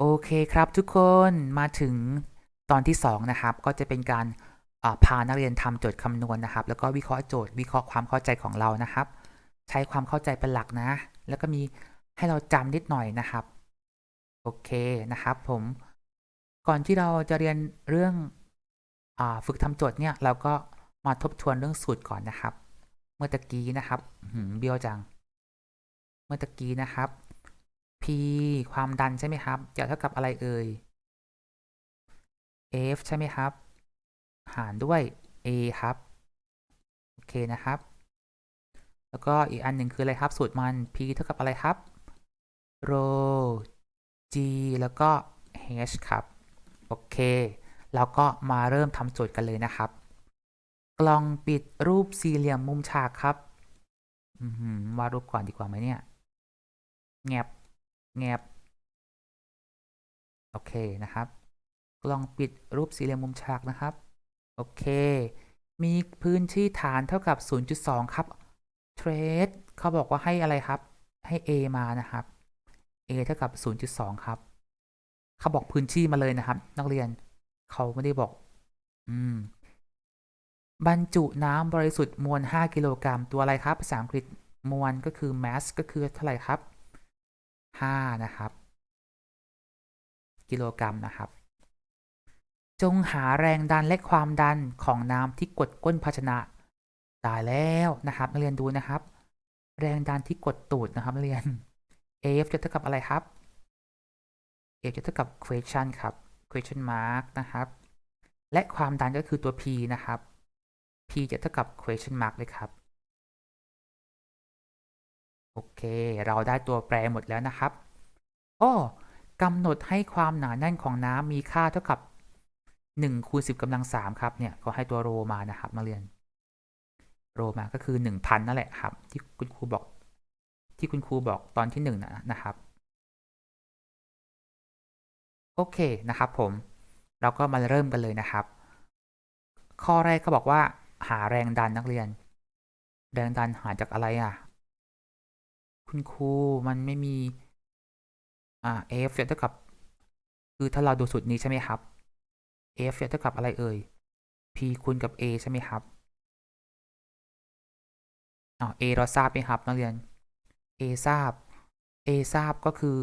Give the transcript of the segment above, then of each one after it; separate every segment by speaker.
Speaker 1: โอเคครับทุกคนมาถึงตอนที่ 2 นะครับ ก็จะเป็นการาพานักเรียนทำโจทย์คำนวณนะครับ แล้วก็วิเคราะห์โจทย์วิเคราะห์ความเข้าใจของเรานะครับ ใช้ความเข้าใจเป็นหลักนะ แล้วก็มีให้เราจำนิดหน่อยนะครับ โอเคนะครับ ผมก่อนที่เราจะเรียนเรื่องอฝึกทำโจทย์เนี่ย เราก็มาทบทวนเรื่องสูตรก่อนนะครับ เมื่อตะกี้นะครับเบี้ยวจัง เมื่อตะกี้นะครับ ความดันใช่ไหมครับจะเท่ากับอะไรเอ่ย F ใช่ไหมครับ หารด้วย A ครับ โอเคนะครับ แล้วก็อีกอันหนึ่งคืออะไรครับ สูตรมัน P เท่ากับอะไรครับ rho G แล้วก็ H ครับ โอเคเราก็มาเริ่มทำโจทย์กันเลยนะครับ กล่องปิดรูปสี่เหลี่ยมมุมฉากครับวาดรูปก่อนดีกว่าไหมเนี่ย แงบ แงบโอเคนะครับ กล่องปิดรูปสี่เหลี่ยมมุมฉากนะครับ โอเค มีพื้นที่ฐานเท่ากับ 0.2 ครับ เทรดเขาบอกว่าให้อะไรครับ ให้ A มานะครับ A เท่ากับ 0.2 ครับ เขาบอกพื้นที่มาเลยนะครับ นักเรียนเขาไม่ได้บอก อืม บรรจุน้ำบริสุทธิ์มวล 5 กิโลกรัมตัวอะไรครับ ภาษาอังกฤษมวลก็คือ mass ก็คือเท่าไหร่ครับ 5 นะครับ กิโลกรัมนะครับ จงหาแรงดันและความดันของน้ำที่กดก้นภาชนะตายแล้วนะครับนักเรียนดูนะครับ แรงดันที่กดตูดนะครับนักเรียน F จะเท่ากับอะไรครับ F จะเท่ากับ question ครับ question mark นะครับ และความดันก็คือตัว P นะครับ P จะเท่ากับ question mark เลยครับ โอเค เราได้ตัวแปรหมดแล้วนะครับอ้อกำหนดให้ความหนาแน่นของน้ำมีค่าเท่ากับ1คูณ10กำลัง3ครับ เนี่ยก็ให้ตัวโรมานะครับนักเรียน โรมาก็คือ 1,000 นั่นแหละครับ ที่คุณครูบอก ที่คุณครูบอกตอนที่1นะนะครับ โอเคนะครับผม เราก็มาเริ่มกันเลยนะครับ ข้อแรกเขาบอกว่า หาแรงดันนักเรียน แรงดันหาจากอะไรอะ คุณครูมันไม่มีอ่า F เท่ากับ คือถ้าเราดูสูตรนี้ใช่ไหมครับ F เท่ากับอะไรเอ่ย P คูณกับ A ใช่ไหมครับอ๋อ A เราทราบไหมครับนักเรียน A ทราบ A ทราบก็คือ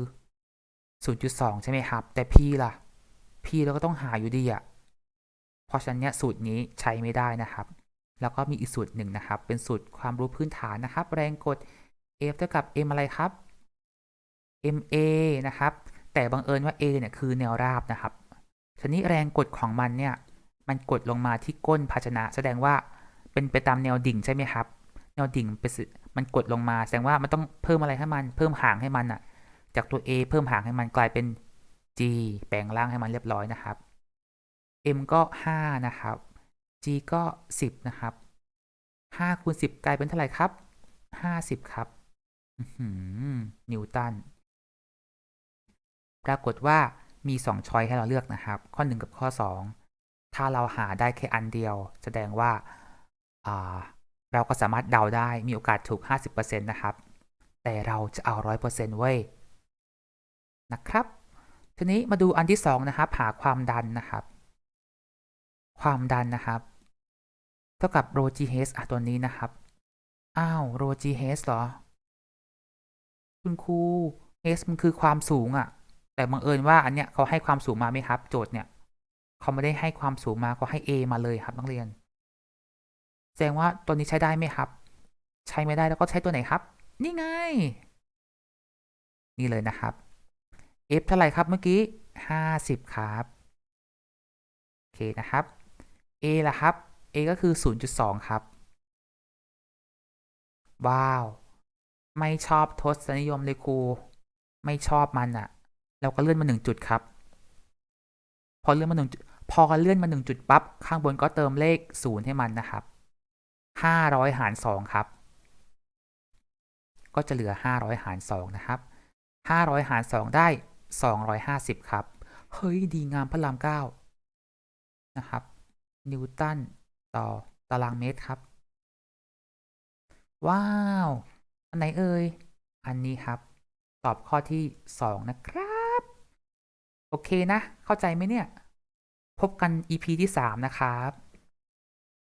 Speaker 1: 0.2 ใช่ไหมครับ แต่ P ล่ะ P เราก็ต้องหาอยู่ดีอะเพราะฉะนั้นเนี่ยสูตรนี้ใช้ไม่ได้นะครับ แล้วก็มีอีกสูตรหนึ่งนะครับ เป็นสูตรความรู้พื้นฐานนะครับ แรงกด F เท่ากับ M อะไรครับ MA นะครับ แต่บังเอิญว่า A เนี่ยคือแนวราบนะครับทีนี้แรงกดของมันเนี่ย มันกดลงมาที่ก้นภาชนะ แสดงว่าเป็นไปตามแนวดิ่งใช่ไหมครับ แนวดิ่งเป็นมันกดลงมา แสดงว่ามันต้องเพิ่มอะไรให้มัน เพิ่มห่างให้มันอะจากตัว A เพิ่มห่างให้มันกลายเป็น G แปลงร่างให้มันเรียบร้อยนะครับ M ก็ 5 นะครับ G ก็ 10 นะครับ5คูณ10 กลายเป็นเท่าไหร่ครับ 50 ครับ นิวตัน ปรากฏว่ามี2ช้อยให้เราเลือกนะครับ ข้อ1กับข้อ2ถ้าเราหาได้แค่อันเดียว แสดงว่าาเราก็สามารถเดาได้มีโอกาสถูก 50%นะครับ แต่เราจะเอา 100%เว้ย นะครับ ทีนี้มาดูอันที่2นะครับ หาความดันนะครับ ความดันนะครับ เท่ากับ rho g h อะตัวนี้นะครับ อ้าว rho g h เหรอ คุณครู h มันคือความสูงอะ่ะ แต่บังเอิญว่าอันเนี้ยเขาให้ความสูงมาไหมครับ โจทย์เนี่ยเขาไม่ได้ให้ความสูงมาเขาให้ a มาเลยครับนักเรียน แสดงว่าตัวนี้ใช้ได้ไหมครับ ใช้ไม่ได้แล้วก็ใช้ตัวไหนครับ นี่ไง นี่เลยนะครับ f เท่าไหร่ครับเมื่อกี้50ครับโอเคนะครับ a ล่ะครับ a ก็คือ 0.2 ครับ ว้าว ไม่ชอบทศนิยมเลยครูไม่ชอบมันอะเราก็เลื่อนมาหนึ่งจุดครับ พอเลื่อนมาหนึ่งพอเลื่อนมาหนึ่งจุดปั๊บข้างบนก็เติมเลขศูนย์ให้มันนะครับห้าร้อยหารสองครับ ก็จะเหลือห้าร้อยหารสองนะครับห้าร้อยหารสองได้สองร้อยห้าสิบครับ เฮ้ยดีงามพระรามเก้านะครับ นิวตันต่อตารางเมตรครับ ว้าว อันไหนเอ่ย อันนี้ครับ ตอบข้อที่ 2 นะครับ โอเคนะ เข้าใจไหมเนี่ย พบกัน EP ที่ 3 นะครับ